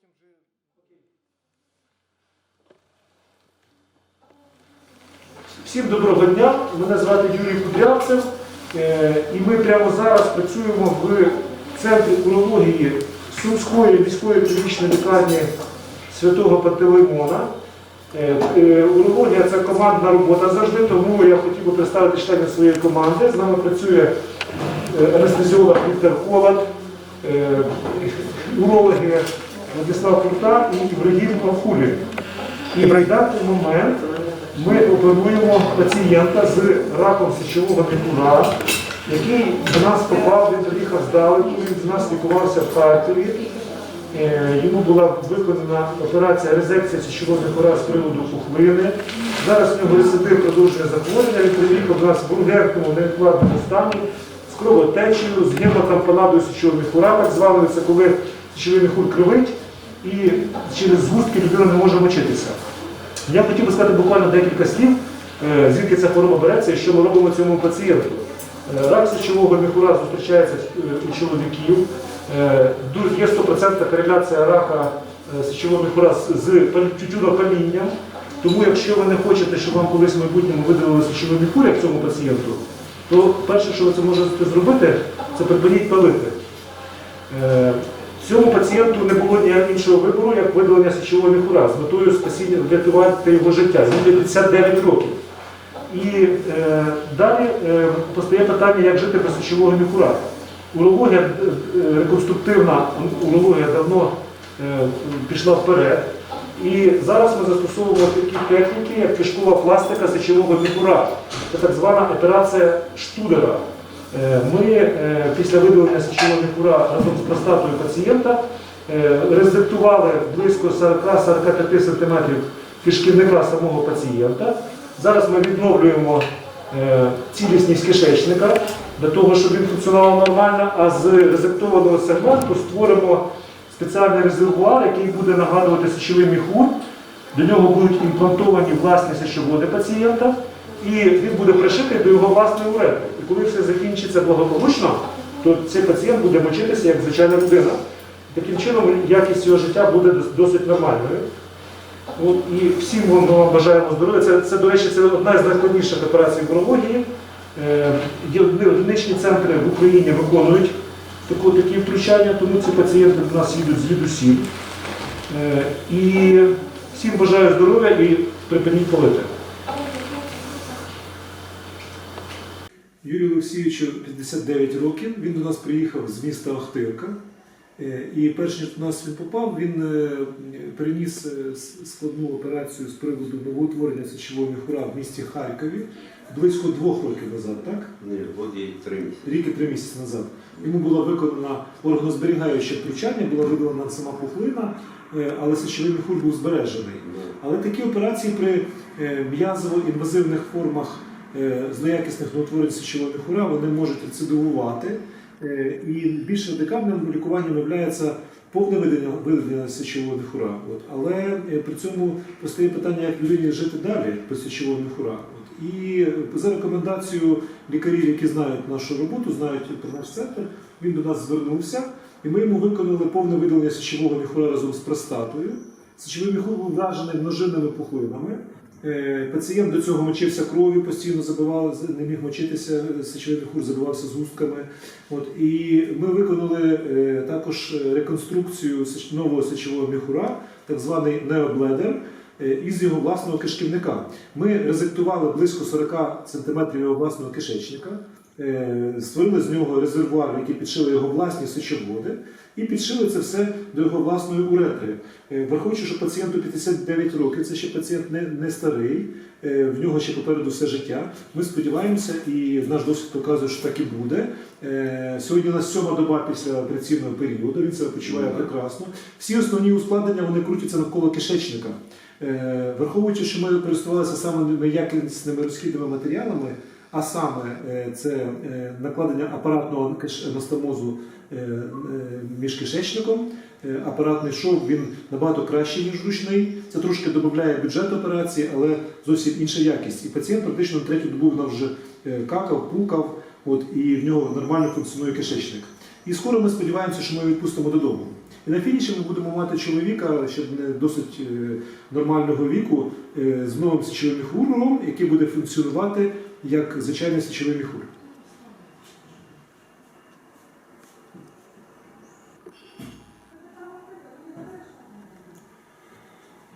потім вже. Всім доброго дня. Мене звати Юрій Кудрявцев. Е, І ми прямо зараз працюємо в центрі урології Сумської міської клінічної лікарні Святого Пантелеймона. Е, е, Урологія це командна робота завжди, тому я хотів би представити членів своєї команди. З нами працює анестезіолог Віктор Холод, урологи Владислав Крута і Ібрагім Афулін. І в даний момент ми оперуємо пацієнта з раком сечового міхура, який до нас попав, він приїхав здалеку, він з нас лікувався в Харкові. Е, Йому була виконана операція резекція сечового міхура з приводу пухлини. Зараз в нього рецидив продовжує захворювання, він приїхав до нас в ургентному невідкладному стані з кровотечею, з гемотампонадою сечового міхура, так званою, це коли сечовий міхур кривить і через згустки людина не може мочитися. Я хотів би сказати буквально декілька слів, е, звідки ця хвороба береться і що ми робимо цьому пацієнту. Е, Рак сечового міхура зустрічається е, у чоловіків. Є 100% кореляція рака сечового міхура з тютюнопалінням. Тому якщо ви не хочете, щоб вам колись в майбутньому видалили сечовий міхур, як цьому пацієнту, то перше, що ви це можете зробити, це припиніть палити. Цьому пацієнту не було ніякого іншого вибору, як видалення сечового міхура з метою спасіння врятувати його життя. Йому 59 років. І е, далі е, постає питання, як жити без сечового міхура. Урологія, е, реконструктивна урологія давно е, пішла вперед. І зараз ми застосовуємо такі техніки, як кишкова пластика сечового міхура. Це так звана операція Штудера. Е, Ми е, після видалення сечового міхура разом з простатою пацієнта е, резектували близько 40-45 см кишківника самого пацієнта. Зараз ми відновлюємо цілісність кишечника для того, щоб він функціонував нормально, а з резектованого сегменту створимо спеціальний резервуар, який буде нагадувати сечовий міхур. До нього будуть імплантовані власні сечоводи пацієнта, і він буде пришитий до його власної урети. Коли все закінчиться благополучно, то цей пацієнт буде мочитися як звичайна людина. Таким чином якість його життя буде досить нормальною. От, і всім вам, бажаємо здоров'я. Це, це, до речі, це одна з найскладніших операцій в урології. Е, є центри в Україні виконують таку, такі втручання, тому ці пацієнти до нас їдуть звідусіль. Е, і всім бажаю здоров'я і припиніть палити. Юрію Олексійовичу 59 років. Він до нас приїхав з міста Охтирка. Е, І перш ніж до нас він попав, він е, переніс е, складну операцію з приводу новоутворення сечового міхура в місті Харкові близько двох років назад, так? Ні, от їй три місяці. Рік і три місяці назад. Йому було виконано органозберігаюче втручання, була видалена сама пухлина, але сечовий міхур був збережений. Але такі операції при м'язово-інвазивних формах е, злоякісних новотворень сечового міхура вони можуть рецидивувати. Е, І більш радикальним лікуванням є повне видалення, видалення сечового міхура. От. Але е, при цьому постає питання, як людині жити далі без сечового міхура. От. І за рекомендацією лікарів, які знають нашу роботу, знають про наш центр, він до нас звернувся, і ми йому виконали повне видалення сечового міхура разом з простатою. Сечовий міхур був вражений множинними пухлинами. Е, Пацієнт до цього мочився кров'ю, постійно забивав, не міг мочитися, сечовий міхур забивався згустками. От, і ми виконали е, також реконструкцію нового сечового міхура, так званий необледер, е, із його власного кишківника. Ми резектували близько 40 см його власного кишечника, створили з нього резервуар, який підшили його власні сечоводи, і підшили це все до його власної уретри. Е, Враховуючи, що пацієнту 59 років, це ще пацієнт не, не старий, е, в нього ще попереду все життя. Ми сподіваємося, і наш досвід показує, що так і буде. Е, Сьогодні у нас сьома доба після операційного періоду, він себе почуває Ну, прекрасно. Всі основні ускладнення вони крутяться навколо кишечника. Е, Враховуючи, що ми користувалися саме якісними розхідними матеріалами, а саме е, це е, накладення апаратного анастомозу е, між кишечником. Апаратний шов він набагато кращий, ніж ручний. Це трошки додає бюджет операції, але зовсім інша якість. І пацієнт практично на третю добу в нас вже какав, пукав, от, і в нього нормально функціонує кишечник. І скоро ми сподіваємося, що ми його відпустимо додому. І на фініші ми будемо мати чоловіка, ще досить е, нормального віку, е, з новим сечовим міхуром, який буде функціонувати як звичайний сечовий міхур.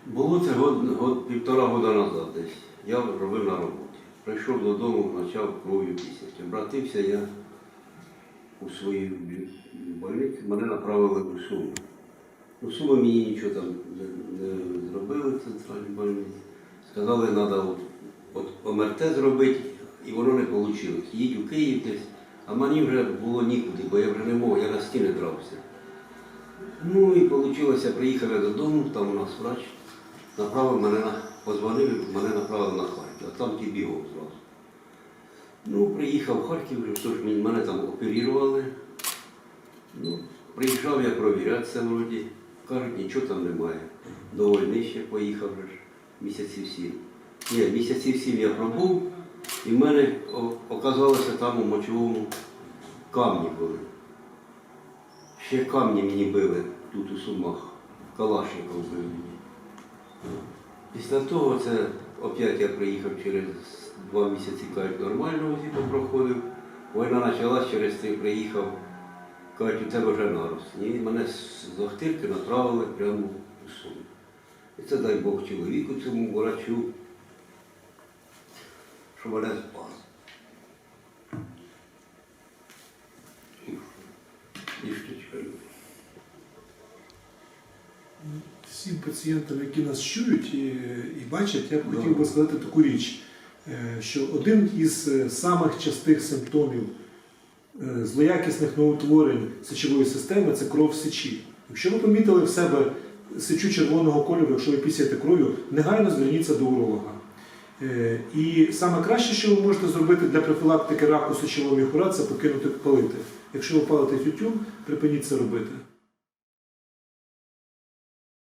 Було це год, год, півтора года назад десь. Я робив на роботі. Прийшов додому, почав кров'ю пісяти. Обратився я у свою больницю, мене направили у Суми. У Суми мені нічого там не, зробили в центральній больниці. Сказали, треба от, от ОМРТ зробити, і воно не вийшло. Їдь у Київ десь, а мені вже було нікуди, бо я вже не мог, я на стіни дрався. Ну і вийшло, приїхав я додому, там у нас врач направив мене на позвонив, мене направили на Харків, а там ті бігав зразу. Ну, приїхав в Харків, тож мені- мене там оперували. Ну, приїжджав я провірятися вроді. Кажуть, нічого там немає. До війни ще поїхав вже місяців сім. Ні, місяців сім я пробув, і в мене оказалося там у мочовому камні були. Ще камні мені били тут у Сумах. Калашников бив мені. Після того це опять я приїхав через два місяці, кажуть, нормально УЗІ проходив. Війна почалась, через три приїхав. Кажуть, у тебе вже нарос. І мене з Охтирки направили прямо у Суми. І це дай Бог чоловіку цьому врачу, що мене спас. І. Всім пацієнтам, які нас чують і, і бачать, я б хотів би сказати таку річ, е, що один із е, самих частих симптомів злоякісних новотворень сечової системи це кров сечі. Якщо ви помітили в себе сечу червоного кольору, якщо ви пісяєте кров'ю, негайно зверніться до уролога. Е, І саме краще, що ви можете зробити для профілактики раку сечового міхура, це покинути палити. Якщо ви палите тютюн, припиніть це робити.